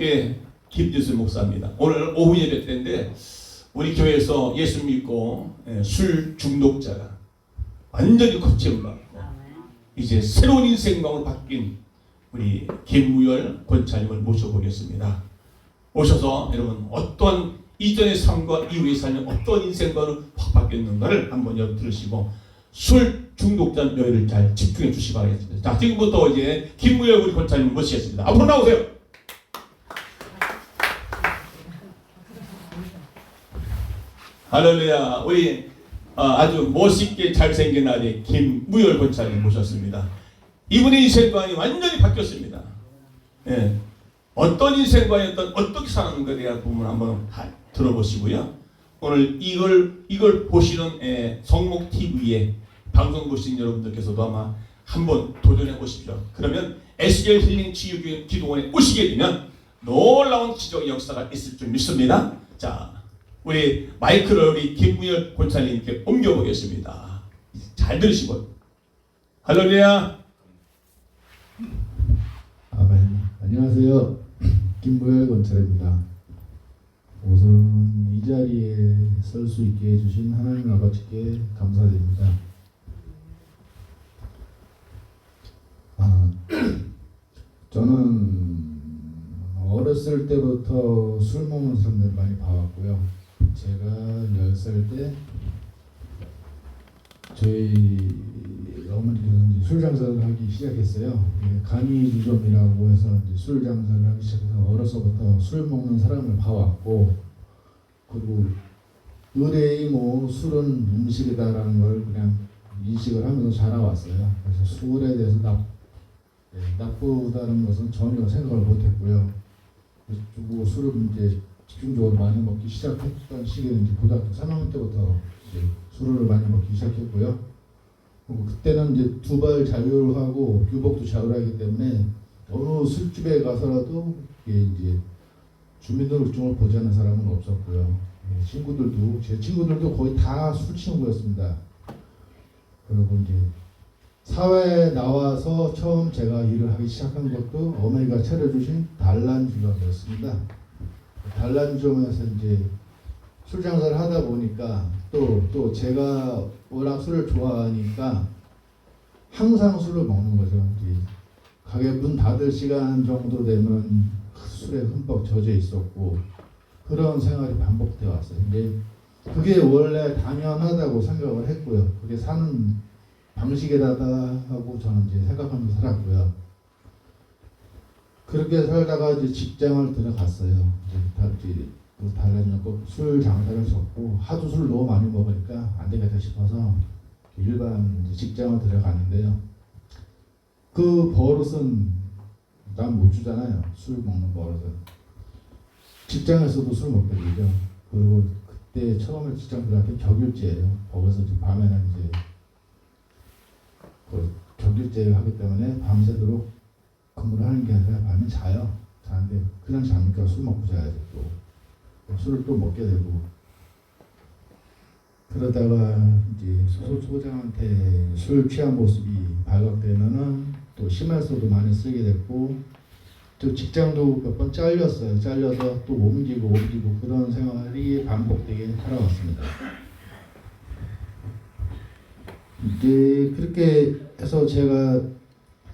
예, 김지수 목사입니다. 오늘 오후 예배 때인데 우리 교회에서 예수 믿고 예, 술 중독자가 완전히 거침을 받고 이제 새로운 인생관으로 바뀐 우리 김무열 권차님을 모셔보겠습니다. 오셔서 여러분 어떤 이전의 삶과 이후의 삶이 어떤 인생관으로 확 바뀌었는가를 한번 여러분 들으시고 술 중독자 묘를 잘 집중해 주시기 바라겠습니다. 자 지금부터 이제 김무열 우리 권차님 모시겠습니다. 앞으로 나오세요. 할렐루야. 우리 어, 아주 멋있게 잘생긴 아들 김무열 권사님 모셨습니다. 이분의 인생관이 완전히 바뀌었습니다. 예. 어떤 인생관이었던 어떻게 사는가에 대한 부분을 한번 다 들어보시고요. 오늘 이걸 이걸 보시는 예, 성목 TV에 방송 보시는 여러분들께서도 아마 한번 도전해 보십시오. 그러면 SL 힐링 치유 기도원에 오시게 되면 놀라운 기적 역사가 있을 줄 믿습니다. 자, 우리 마이크를 우리 김무열 권사님께 옮겨보겠습니다. 잘 들으시고 할렐루야. 아멘. 안녕하세요. 김부열 권찰입니다. 우선 이 자리에 설 수 있게 해주신 하나님 아버지께 감사드립니다. 아, 저는 어렸을 때부터 술 먹는 사람들 많이 봐왔고요. 제가 10살 때 저희 어머니께서 술 장사를 하기 시작했어요. 예, 간이주점이라고 해서 이제 술 장사를 하기 시작해서 어려서부터 술 먹는 사람을 봐왔고 그리고 의뢰이 뭐 술은 음식이다라는 걸 그냥 인식을 하면서 자라왔어요. 그래서 술에 대해서 나, 예, 나쁘다는 것은 전혀 생각을 못했고요. 그리고 술을 이제 집중적으로 많이 먹기 시작했던 시기는 이제 고등학교 3학년 때부터 이제 술을 많이 먹기 시작했고요. 그리고 그때는 이제 두 발 자율하고 규복도 자율하기 때문에 어느 술집에 가서라도 이게 이제 주민등록증을 보지 않는 사람은 없었고요. 예, 친구들도 제 친구들도 거의 다 술 친구였습니다. 그리고 이제 사회에 나와서 처음 제가 일을 하기 시작한 것도 어머니가 차려주신 단란주점이었습니다. 단란주점에서 이제 술 장사를 하다 보니까 또 또 제가 워낙 술을 좋아하니까 항상 술을 먹는 거죠. 가게 문 닫을 시간 정도 되면 술에 흠뻑 젖어 있었고 그런 생활이 반복돼 왔어요. 근데 그게 원래 당연하다고 생각을 했고요. 그게 사는 방식이라다 하고 저는 이제 생각하면서 살았고요. 그렇게 살다가 이제 직장을 들어갔어요. 뭐 달라졌고 술 장사를 접고 하도 술을 너무 많이 먹으니까 안 되겠다 싶어서 일반 직장을 들어갔는데요. 그 버릇은 난 못 주잖아요. 술 먹는 버릇은. 직장에서도 술 먹게 되죠. 그리고 그때 처음에 직장 들어갈 때 격일제예요. 거기서 밤에는 이제 그 격일제를 하기 때문에 밤새도록 근무를 하는 게 아니라 밤에 자요. 자는데 그냥 자니까 술 먹고 자야죠 또. 술을 또 먹게 되고 그러다가 이제 소, 소장한테 술 취한 모습이 발각되면은 또 심할서도 많이 쓰게 됐고 또 직장도 몇 번 잘렸어요. 잘려서 또 옮기고 옮기고 그런 생활이 반복되게 살아왔습니다. 이제 그렇게 해서 제가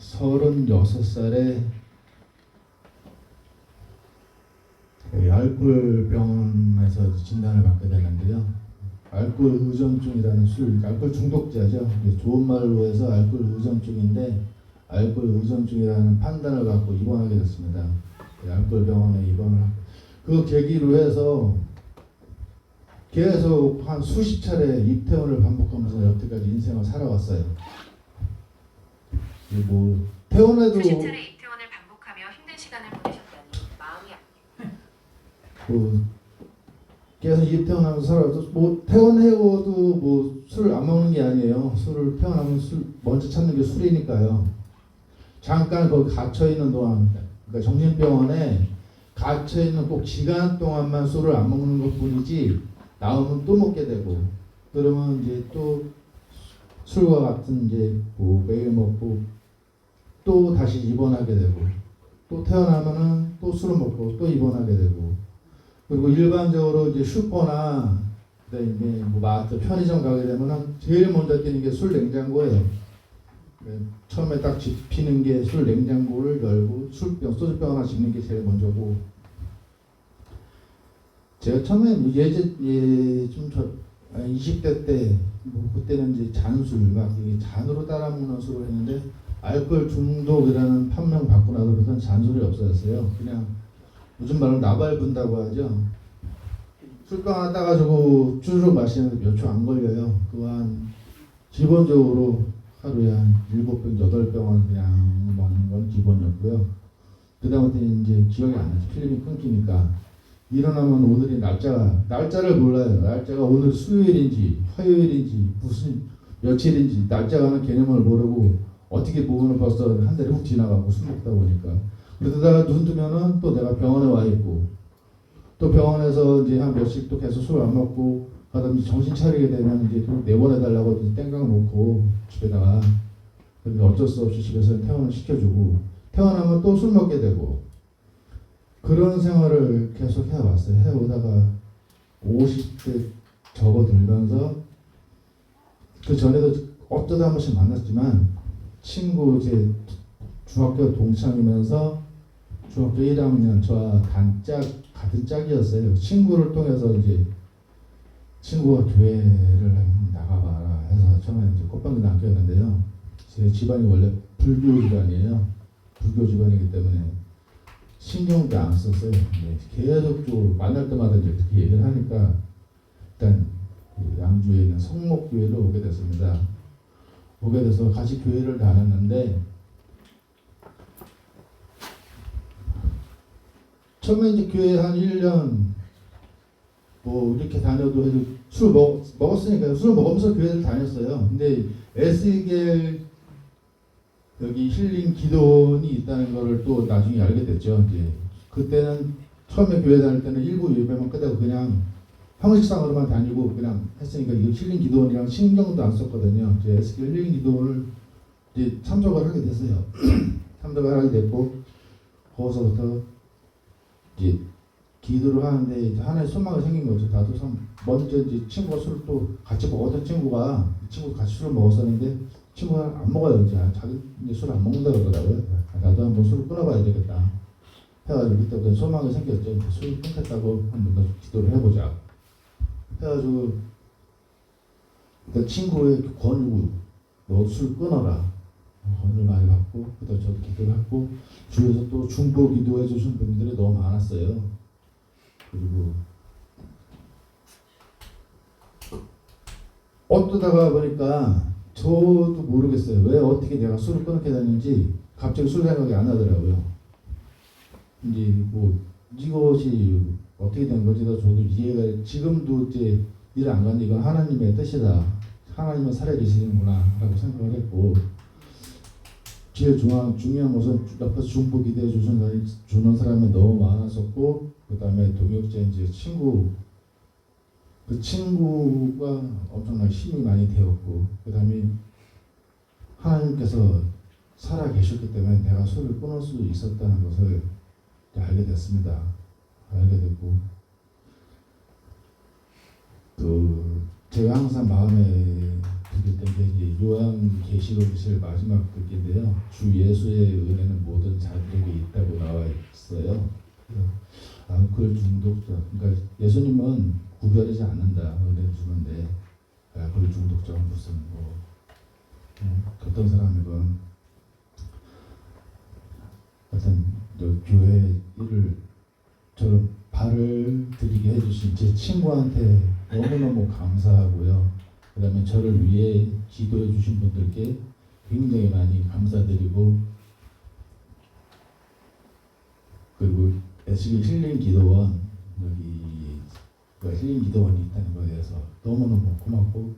36살에 그 알코올 병원에서 진단을 받게 되는데요. 알코올 의존증이라는 술, 알코올 중독자죠. 좋은 말로 해서 알코올 의존증인데 알코올 의존증이라는 판단을 갖고 입원하게 됐습니다. 그 알코올 병원에 입원을 하고 그 계기로 해서 계속 한 수십 차례 입퇴원을 반복하면서 여태까지 인생을 살아왔어요. 그리고 퇴원해도 수십 차례 입퇴원을 반복하며 힘든 시간을 보내셨다니 마음이 아프네요. 그 계속 입퇴원하면서 살아도 뭐 퇴원해도 뭐 술을 안 먹는 게 아니에요. 술을 퇴원하면 술 먼저 찾는 게 술이니까요. 잠깐 거기 갇혀 있는 동안 그러니까 정신병원에 갇혀 있는 꼭 기간 동안만 술을 안 먹는 것뿐이지 나오면 또 먹게 되고 그러면 이제 또 술과 같은 이제 뭐 매일 먹고 또 다시 입원하게 되고 또 태어나면은 또 술을 먹고 또 입원하게 되고 그리고 일반적으로 이제 슈퍼나 그다음에 뭐 마트 편의점 가게 되면은 제일 먼저 뛰는 게 술 냉장고예요. 그 처음에 딱 집히는 게 술 냉장고를 열고 술병 소주병 하나 집는 게 제일 먼저고 제가 처음에 예전 예좀저 20대 때 뭐 그때는 이제 잔술 막 잔으로 따라 먹는 술을 했는데 알코올 중독이라는 판명 받고 나서부터는 잔술이 없어졌어요. 그냥 요즘 말로 나발 분다고 하죠. 술병 하나 따가지고 쭈르륵 마시는데 몇 초 안 걸려요. 그한 기본적으로 하루에 한 일곱 병 여덟 병은 그냥 먹는 건 기본이었고요. 그 다음부터 이제 기억이 안 나죠. 필름이 끊기니까 일어나면 오늘이 날짜가 날짜를 몰라요. 날짜가 오늘 수요일인지 화요일인지 무슨 며칠인지 날짜가 는 개념을 모르고 어떻게 보면 벌써 한 달이 훅 지나가고 술 먹다 보니까 그러다가 눈 뜨면은 또 내가 병원에 와 있고 또 병원에서 이제 한 며칠 또 계속 술 안 먹고 하다 정신 차리게 되면 이제 또 내보내 달라고 이제 땡깡 놓고 집에다가 근데 어쩔 수 없이 집에서 퇴원을 시켜주고 퇴원하면 또 술 먹게 되고 그런 생활을 계속 해왔어요. 해오다가 50대 접어들면서 그 전에도 어쩌다 한 번씩 만났지만 친구 이제 중학교 동창이면서 중학교 1학년 저와 단짝 같은 짝이었어요. 친구를 통해서 이제 친구가 교회를 나가봐라 해서 처음에 이제 꽃방귀 남겼는데요. 제 집안이 원래 불교 집안이에요. 불교 집안이기 때문에 신경도 안 썼어요. 근데 계속적으로 만날 때마다 이제 그렇게 얘기를 하니까 일단 그 양주에 있는 성목교회를 오게 됐습니다. 오게 돼서 같이 교회를 다녔는데 처음에 이제 교회 한 1년 뭐 이렇게 다녀도 해도 술 먹, 먹었으니까 술 먹으면서 교회를 다녔어요. 근데 에스겔 여기 힐링 기도원이 있다는 거를 또 나중에 알게 됐죠. 이제 그때는 처음에 교회 다닐 때는 일부 예배만 끝내고 그냥 형식상으로만 다니고 그냥 했으니까 이거 힐링 기도원이랑 신경도 안 썼거든요. 이제 에스겔 힐링 기도원을 이제 참석을 하게 됐어요. 참석을 하게 됐고 거기서부터 이제 기도를 하는데 이제 하나의 소망이 생긴 거죠. 나도 참 먼저 이제 친구가 술을 또 같이 먹었던 친구가 이 친구 같이 술을 먹었었는데 친구가 안 먹어요. 이제 아, 자기 이제 술 안 먹는다 그러더라고요. 아, 나도 한번 술을 끊어봐야 되겠다. 해가지고 그때부터 소망이 생겼죠. 술 끊겠다고 한번 더 기도를 해보자. 해가지고 일단 친구의 권유, 너술 끊어라. 권유를 많이 받고 그다음 저도 기도를 하고 주위에서 또 중보 기도해 주신 분들이 너무 많았어요. 그리고 어떠다가 보니까 저도 모르겠어요. 왜 어떻게 내가 술을 끊게 됐는지 갑자기 술 생각이 안 나더라고요. 이제 뭐 이것이 어떻게 된 건지도 저도 이해가 지금도 이제 일안 가는데 이건 하나님의 뜻이다. 하나님은 살아계시는구나라고 생각을 했고 제일 중요한 중요한 것은 옆에서 중보 기대해 주는 주는 사람이 너무 많았었고 그 다음에 동역자 이제 친구 그 친구가 엄청나게 힘이 많이 되었고 그 다음에 하나님께서 살아 계셨기 때문에 내가 술을 끊을 수 있었다는 것을 알게 됐습니다. 알게 됐고 그 제가 항상 마음에 들게 된게 이제 요한 계시록이 제일 마지막 글인데요. 주 예수의 은혜는 모든 자들에게 있다고 나와 있어요. 그래서 알코올 중독자, 그러니까 예수님은 구별하지 않는다 은혜 주는데 알코올 중독자는 무슨 뭐 음, 어떤 사람이건 저 교회 일을 저를 발을 들이게 해주신 제 친구한테 너무너무 감사하고요. 그 다음에 저를 위해 기도해 주신 분들께 굉장히 많이 감사드리고 그리고 에스겔 힐링 기도원 여기 그 힐링 기도원이 있다는 것에 대해서 너무너무 고맙고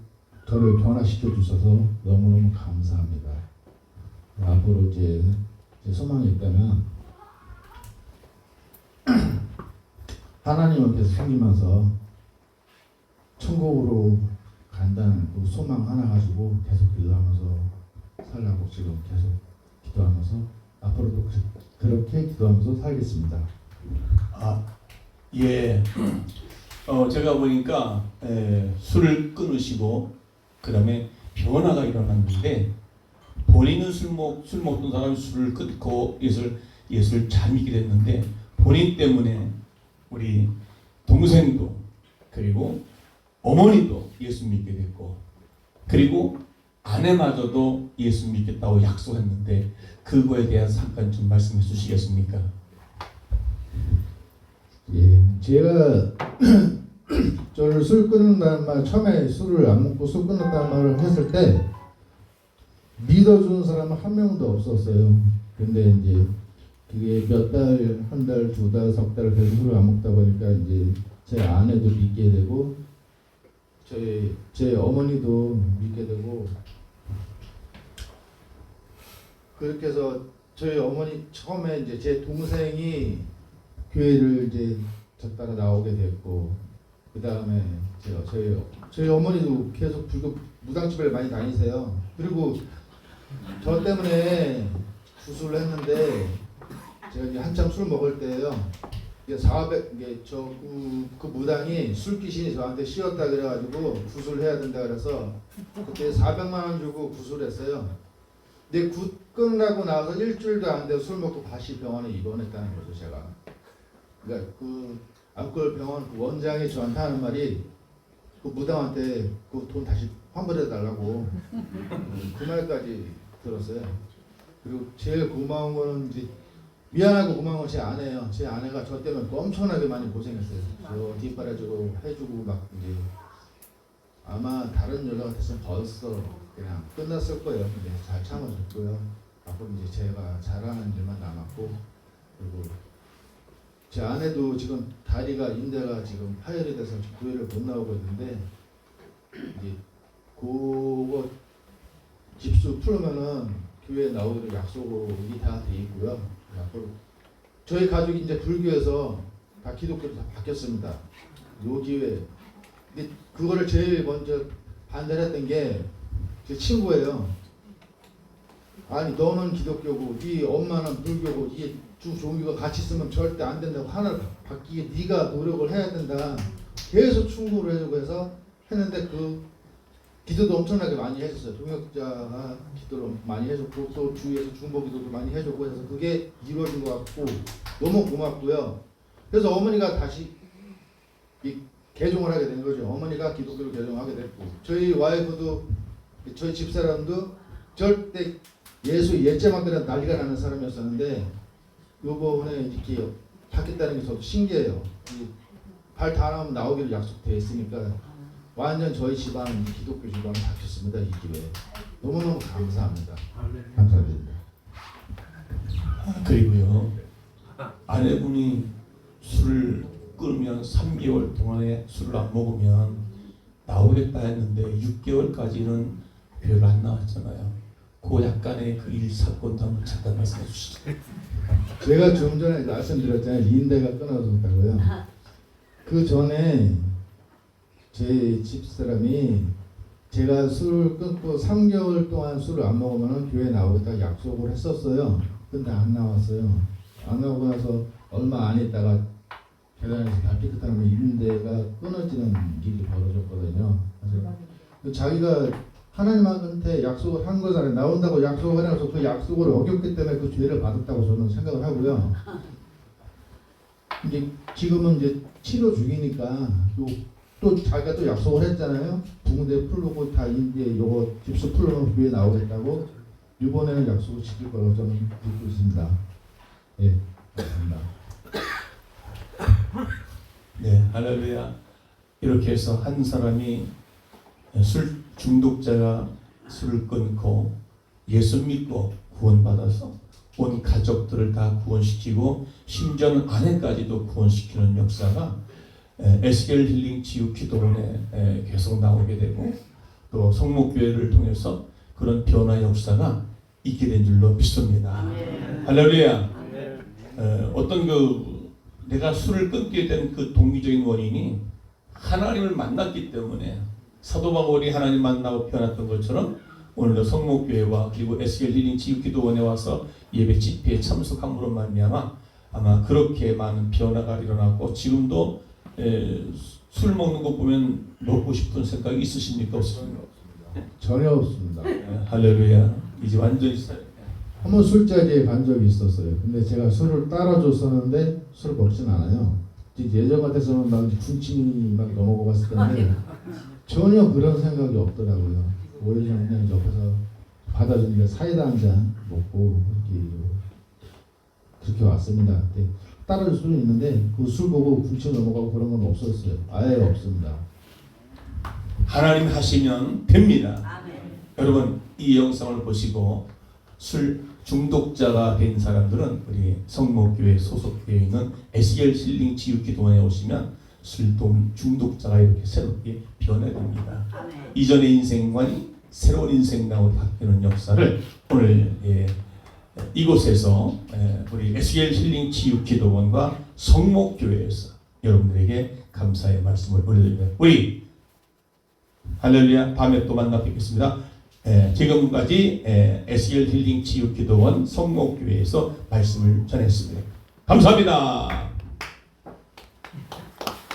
저를 변화시켜 주셔서 너무너무 감사합니다. 앞으로 이제 제 소망이 있다면 하나님 앞에서 섬기면서 천국으로 간다는 그 소망 하나 가지고 계속 기도하면서 살라고 지금 계속 기도하면서 앞으로도 그- 그렇게 기도하면서 살겠습니다. 아, 예. 어, 제가 보니까 에, 술을 끊으시고 그 다음에 변화가 일어났는데 본인은 술 먹, 술 먹던 사람이 술을 끊고 예술 예술 잘 믿게 됐는데 본인 때문에 우리 동생도 그리고 어머니도 예수 믿게 됐고 그리고 아내마저도 예수 믿겠다고 약속했는데 그거에 대한 잠깐 좀 말씀해 주시겠습니까? 예, 제가 저를 술 끊는다는 말 처음에 술을 안 먹고 술 끊는다는 말을 했을 때 믿어주는 사람은 한 명도 없었어요. 근데 이제 그게 몇 달, 한 달, 두 달, 석 달 계속 술을 안 먹다 보니까 이제 제 아내도 믿게 되고 제, 제 어머니도 믿게 되고 그렇게 해서 저희 어머니 처음에 이제 제 동생이 교회를 이제 저 따라 나오게 됐고 그 다음에 제가 저희 저희 어머니도 계속 불교 무당집을 많이 다니세요. 그리고 저 때문에 구술을 했는데 제가 이제 한참 술 먹을 때요. 이게 400 이게 저그 그 무당이 술 귀신이 저한테 씌웠다 그래가지고 구술해야 된다 그래서 그때 400만 원 주고 구술했어요. 근데 굿 끝나고 나서 일주일도 안 돼서 술 먹고 다시 병원에 입원했다는 거죠 제가. 그러니까 그 암골 병원 그 원장이 저한테 하는 말이 그 무당한테 그 돈 다시 환불해 달라고 그 말까지 들었어요. 그리고 제일 고마운 거는 이제 미안하고 고마운 건제 아내예요. 제 아내가 저 때문에 엄청나게 많이 고생했어요. 저 뒷바라지고 해주고 막 이제 아마 다른 여자 같았으면 벌써 그냥 끝났을 거예요. 근데 잘 참아줬고요. 앞으로 이제 제가 잘하는 일만 남았고 그리고 제 아내도 지금 다리가 인대가 지금 파열이 돼서 교회를 못 나오고 있는데 이제 그거 집수 풀으면은 교회 나오기로 약속으로 다 돼 있고요. 앞으로 저희 가족이 이제 불교에서 다 기독교로 다 바뀌었습니다. 요 기회. 근데 그거를 제일 먼저 반대를 했던 게 제 친구예요. 아니 너는 기독교고 네 엄마는 불교고 쭉 종교가 같이 있으면 절대 안 된다고 하나를 바- 바뀌게 네가 노력을 해야 된다. 계속 충고를 해주고 해서 했는데 그 기도도 엄청나게 많이 해줬어요. 동역자가 기도를 많이 해줬고 또 주위에서 중보 기도도 많이 해줬고 해서 그게 이루어진 것 같고 너무 고맙고요. 그래서 어머니가 다시 이 개종을 하게 된 거죠. 어머니가 기독교를 개종하게 됐고 저희 와이프도 저희 집사람도 절대 예수 예제만 들은 난리가 나는 사람이었었는데 요번에 이렇게 바뀌었다는 게 저도 신기해요. 발 다 나오면 나오기로 약속돼 있으니까 완전 저희 집안 기독교 집안 바뀌었습니다 이 기회에 너무너무 감사합니다. 감사드립니다. 아, 그리고요 아내분이 술을 끊으면 3개월 동안에 술을 안 먹으면 나오겠다 했는데 6개월까지는 별로 안 나왔잖아요. 그 약간의 그 일 사건도 한번 잠깐 말씀해 주시죠. 제가 좀 전에 말씀드렸잖아요 인대가 끊어졌다고요. 그 전에 제 집사람이 제가 술을 끊고 3개월 동안 술을 안 먹으면 교회 나오겠다 약속을 했었어요. 근데 안 나왔어요. 안 나오고 나서 얼마 안 있다가 계단에서 발 삐끗하면 인대가 끊어지는 일이 벌어졌거든요. 그래서 그 자기가 하나님한테 약속을 한 거잖아요. 나온다고 약속을 해놔서 그 약속을 어겼기 때문에 그 죄를 받았다고 저는 생각을 하고요. 이제 지금은 이제 치료 중이니까 요, 또 자기가 또 약속을 했잖아요. 붕대 풀고 다 이제 요거 집수 풀면 교회 나오겠다고 이번에는 약속을 지킬 거라고 저는 믿고 있습니다. 예, 감사합니다. 네, 할렐루야. 이렇게 해서 한 사람이 술 중독자가 술을 끊고 예수 믿고 구원받아서 온 가족들을 다 구원시키고 심지어는 아내까지도 구원시키는 역사가 에, 에스겔 힐링 치유 기도원에 에, 계속 나오게 되고 또 성목교회를 통해서 그런 변화 역사가 있게 된 줄로 믿습니다. 할렐루야. 에, 어떤 그 내가 술을 끊게 된 그 동기적인 원인이 하나님을 만났기 때문에 사도 바울이 하나님 만나고 변했던 것처럼 오늘도 성목교회와 그리고 SL 힐링 치유기도원에 와서 예배 집회에 참석함으로 말미암아 아마 그렇게 많은 변화가 일어났고 지금도 에, 술 먹는 거 보면 먹고 싶은 생각이 있으십니까 없습니까? 전혀 없습니다. 에, 할렐루야 이제 완전히 살- 한 번 술자리에 간 적이 있었어요. 근데 제가 술을 따라줬었는데 술을 먹진 않아요. 예전 같아서는 막 군침이 막 넘어가 봤을 텐데 전혀 그런 생각이 없더라고요. 오히려 그냥 옆에서 받아주는데 사이다 한 잔 먹고 그렇게 그렇게 왔습니다. 따라줄 수는 있는데 그 술 보고 군침 넘어가고 그런 건 없었어요. 아예 없습니다. 하나님 하시면 됩니다. 아멘. 여러분 이 영상을 보시고 술 중독자가 된 사람들은 우리 성목교회 소속되어 있는 SL 힐링 치유기도원에 오시면 술 중독자가 이렇게 새롭게 변해됩니다. 아멘. 이전의 인생관이 새로운 인생관으로 바뀌는 역사를 오늘 예, 이곳에서 예, 우리 SL 힐링 치유 기도원과 성목교회에서 여러분들에게 감사의 말씀을 올려드립니다. 우리 할렐루야 밤에 또 만나 뵙겠습니다. 예, 지금까지 예, SL 힐링 치유 기도원 성목교회에서 말씀을 전했습니다. 감사합니다.